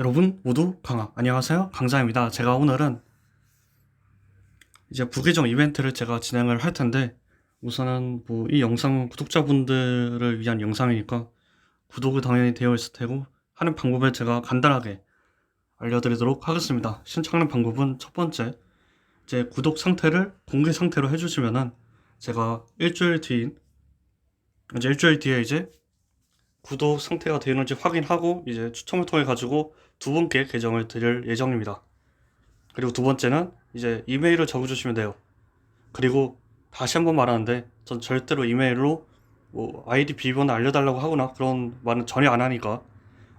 여러분 모두 강아 안녕하세요. 강자입니다. 제가 오늘은 이제 부계정 이벤트를 제가 진행을 할 텐데 우선은 뭐 이 영상은 구독자분들을 위한 영상이니까 구독이 당연히 되어 있을 테고 하는 방법을 제가 간단하게 알려드리도록 하겠습니다. 신청하는 방법은 첫 번째 이제 구독 상태를 공개 상태로 해주시면은 제가 일주일 뒤인 이제 일주일 뒤에 이제 구독 상태가 되는지 확인하고 이제 추첨을 통해 가지고 두 분께 계정을 드릴 예정입니다. 그리고 두 번째는 이제 이메일을 적어주시면 돼요. 그리고 다시 한번 말하는데 전 절대로 이메일로 뭐 아이디 비번을 알려달라고 하거나 그런 말은 전혀 안 하니까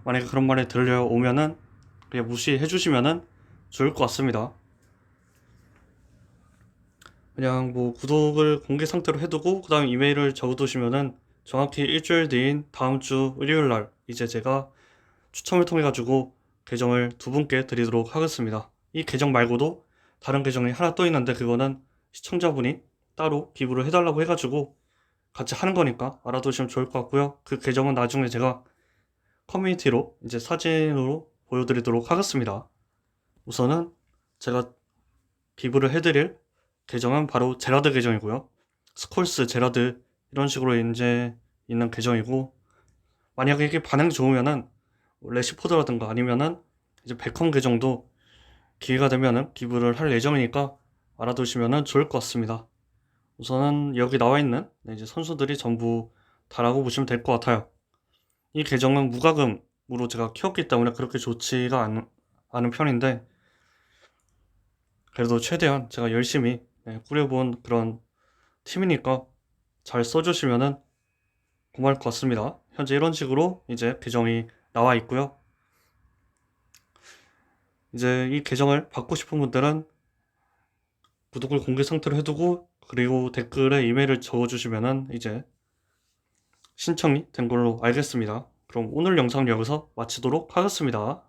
만약에 그런 말이 들려오면은 그냥 무시해 주시면은 좋을 것 같습니다. 그냥 뭐 구독을 공개 상태로 해두고 그 다음 이메일을 적어두시면은 정확히 일주일 뒤인 다음 주 일요일 날 이제 제가 추첨을 통해 가지고 계정을 두 분께 드리도록 하겠습니다. 이 계정 말고도 다른 계정이 하나 또 있는데 그거는 시청자분이 따로 기부를 해달라고 해가지고 같이 하는 거니까 알아두시면 좋을 것 같고요. 그 계정은 나중에 제가 커뮤니티로 이제 사진으로 보여드리도록 하겠습니다. 우선은 제가 기부를 해드릴 계정은 바로 제라드 계정이고요. 스콜스 제라드 이런 식으로 이제 있는 계정이고 만약에 이게 반응이 좋으면은 레시포드라든가 아니면은 이제 백컴 계정도 기회가 되면은 기부를 할 예정이니까 알아두시면은 좋을 것 같습니다. 우선은 여기 나와 있는 네, 이제 선수들이 전부 다라고 보시면 될 것 같아요. 이 계정은 무과금으로 제가 키웠기 때문에 그렇게 좋지가 않, 않은 편인데 그래도 최대한 제가 열심히 네, 꾸려본 그런 팀이니까 잘 써주시면은 고마울 것 같습니다. 현재 이런 식으로 이제 계정이 나와 있고요. 이제 이 계정을 받고 싶은 분들은 구독을 공개 상태로 해두고 그리고 댓글에 이메일을 적어주시면은 이제 신청이 된 걸로 알겠습니다. 그럼 오늘 영상 여기서 마치도록 하겠습니다.